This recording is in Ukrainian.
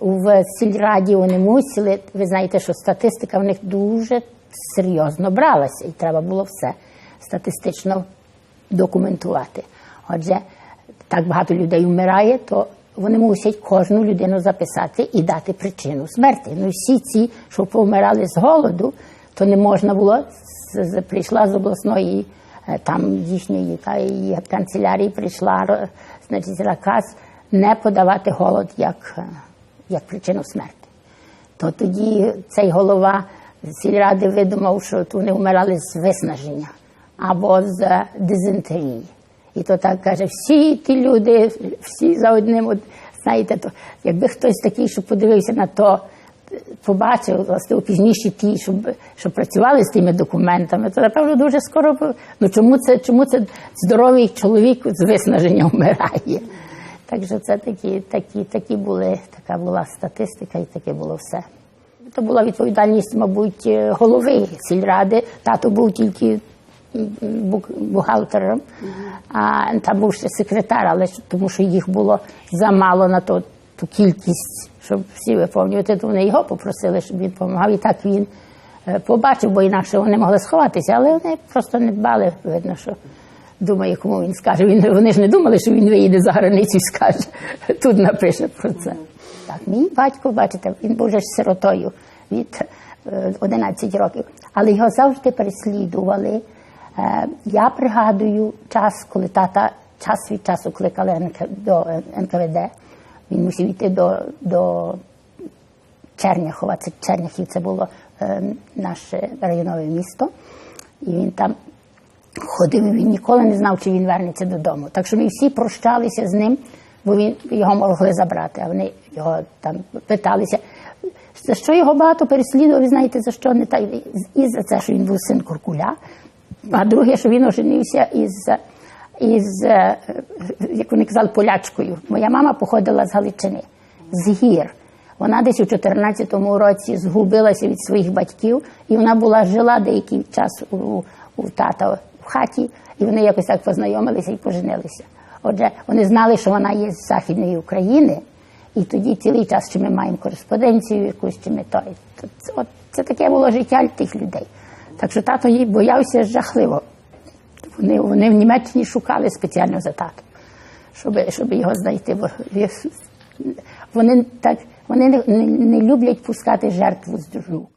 в сільраді вони мусили. Ви знаєте, що статистика в них дуже серйозно бралася, і треба було все статистично документувати. Отже, так багато людей вмирає, то вони мусять кожну людину записати і дати причину смерті. Ну, всі ці, що повмирали з голоду, то не можна було. Прийшла з обласної е, там їхньої та, її канцелярії, прийшла значить, наказ не подавати голод як, е, як причину смерті. То тоді цей голова сільради видумав, що вони вмирали з виснаження або з дизентерії. І то так каже, всі ті люди, всі за одним, от, знаєте, то якби хтось такий, що подивився на то, побачив, власне, пізніше ті, що, що працювали з тими документами, то напевно дуже скоро. Ну чому це, чому це здоровий чоловік з виснаженням вмирає? Так що це такі, такі, такі були, така була статистика і таке було все. То була відповідальність, мабуть, е, голови сільради. Тато був тільки бухгалтером, а там був ще секретар, але тому що їх було замало на то, ту кількість, щоб всі виповнювати, то вони його попросили, щоб він допомагав. І так він е, побачив, бо інакше вони могли сховатися, але вони просто не дбали, видно, що думає, кому він скаже. Він, вони ж не думали, що він виїде за границю і скаже. Тут напише про це. Так, мій батько, бачите, він був вже ж сиротою від е, 11 років, але його завжди переслідували. Е, Я пригадую час, коли тата час від часу кликали до НКВД. Він мусив йти до, до Черняхова, це Черняхів, це було е, наше районове місто. І він там ходив, він ніколи не знав, чи він вернеться додому. Так що ми всі прощалися з ним, бо він його могли забрати, а вони його там питалися. За що його багато переслідували, знаєте, за що не так? І за це, що він був син Куркуля, а друге, що він оженився із, із е, як вони казали, полячкою. Моя мама походила з Галичини, з гір. Вона десь у 14-му році згубилася від своїх батьків, і вона була жила деякий час у, у тата хаті, і вони якось так познайомилися і поженилися. Отже, вони знали, що вона є з Західної України, і тоді цілий час, чи ми маємо кореспонденцію якусь, чи ми то. Це, от, це таке було життя тих людей. Так що тато їй боявся жахливо. Вони, вони в Німеччині шукали спеціально за татом, щоб, щоб його знайти. Бо вони так вони не, не люблять пускати жертву з рук.